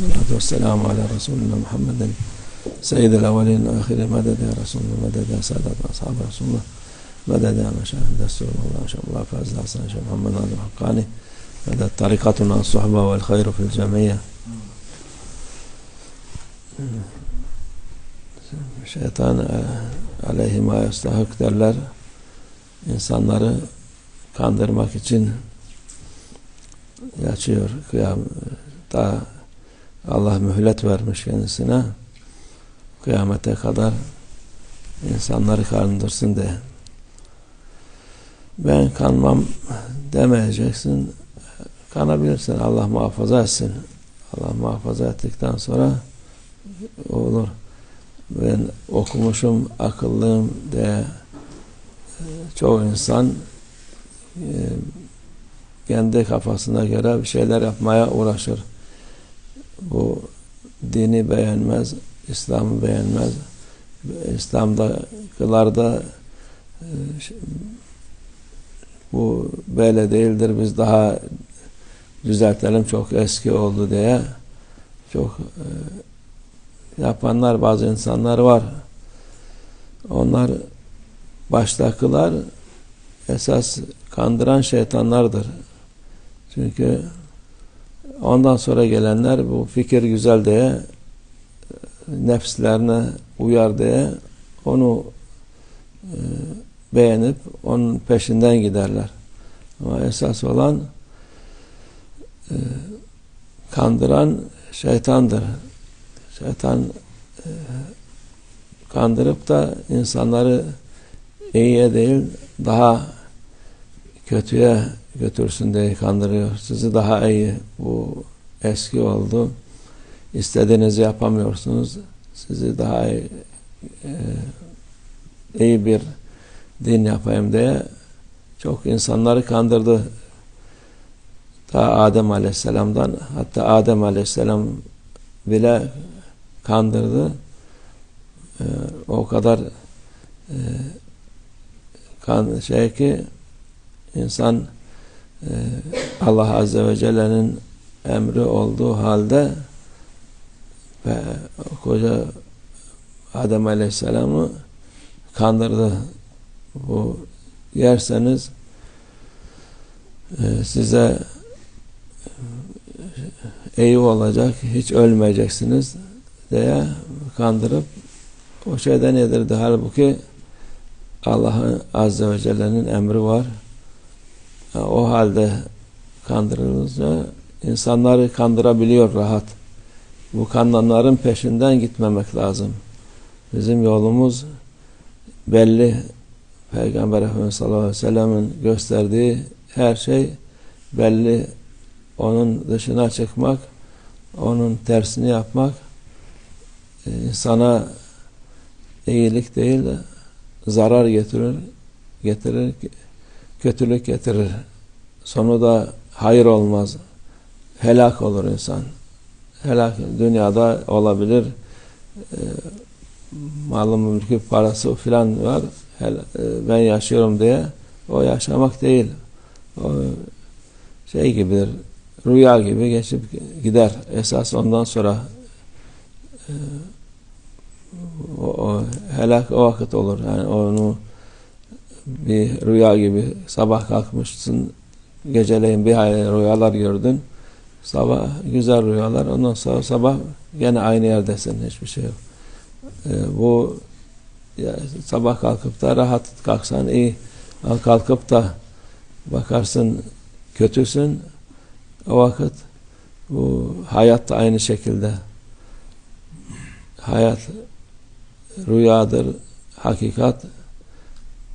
والصلاة والسلام على رسولنا محمد سيد الأولين والآخرين مدد يا رسول الله مدد يا سادة أصحاب رسول الله مدد يا مشاهد دستور الله ما شاء الله فاز حسن شيخ محمد ناظر حقاني مدد طريقتنا الصحبة والخير في الجميع Şeytan e, aleyhi ma yastahık derler. İnsanları kandırmak için yaşıyor. Kıyam, daha Allah mühlet vermiş kendisine. Kıyamete kadar insanları kandırsın diye. Ben kanmam demeyeceksin. Kanabilirsin. Allah muhafaza etsin. Allah muhafaza ettikten sonra olur. Ben okumuşum, akıllıyım diye çoğu insan e, kendi kafasına göre bir şeyler yapmaya uğraşır. Bu dini beğenmez, İslam'ı beğenmez. İslam'dakiler de e, bu böyle değildir biz daha düzeltelim çok eski oldu diye çok e, yapanlar bazı insanlar var. Onlar baştakiler esas kandıran şeytanlardır. Çünkü ondan sonra gelenler bu fikir güzel diye nefslerine uyar diye onu e, beğenip onun peşinden giderler. Ama esas olan e, kandıran şeytandır. Şeytan e, kandırıp da insanları iyiye değil daha kötüye götürsün diye kandırıyor. Sizi daha iyi bu eski oldu. İstediğinizi yapamıyorsunuz. Sizi daha iyi, e, iyi bir din yapayım diye çok insanları kandırdı. Ta Adem Aleyhisselam'dan hatta Adem Aleyhisselam bile kandırdı. Ee, o kadar e, kan şey ki insan e, Allah Azze ve Celle'nin emri olduğu halde ve koca Adem Aleyhisselam'ı kandırdı. Bu yerseniz e, size iyi olacak, hiç ölmeyeceksiniz diye kandırıp o şeyden yedirdi. Halbuki Allah'ın Azze ve Celle'nin emri var. O halde kandırılınca insanları kandırabiliyor rahat. Bu kandanların peşinden gitmemek lazım. Bizim yolumuz belli. Peygamber Efendimiz sallallahu aleyhi ve sellem'in gösterdiği her şey belli. Onun dışına çıkmak, onun tersini yapmak insana iyilik değil de zarar getirir, getirir, kötülük getirir. Sonu da hayır olmaz. Helak olur insan. Helak dünyada olabilir. E, malı mülkü parası filan var. Hel, e, ben yaşıyorum diye o yaşamak değil. O şey gibidir. Rüya gibi geçip gider. Esas ondan sonra e, o, o helak o vakit olur. Yani onu bir rüya gibi sabah kalkmışsın geceleyin bir hayli rüyalar gördün. Sabah güzel rüyalar. Ondan sonra sabah gene aynı yerdesin. Hiçbir şey yok. Ee, bu ya, sabah kalkıp da rahat kalksan iyi. Kalkıp da bakarsın kötüsün o vakit bu hayat da aynı şekilde hayat rüyadır, hakikat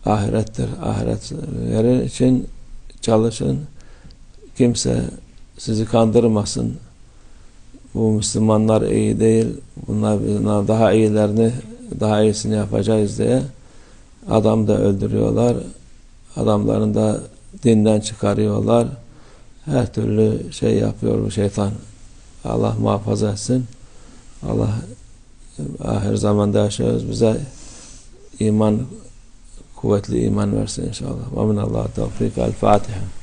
ahirettir. Ahiretleri için çalışın. Kimse sizi kandırmasın. Bu Müslümanlar iyi değil. Bunlar, daha iyilerini, daha iyisini yapacağız diye adam da öldürüyorlar. Adamlarını da dinden çıkarıyorlar. Her türlü şey yapıyor bu şeytan. Allah muhafaza etsin. Allah ahir zamanda yaşıyoruz. Bize iman, قوة الإيمان ورسل إن شاء الله. ومن الله التوفيق. الفاتحة.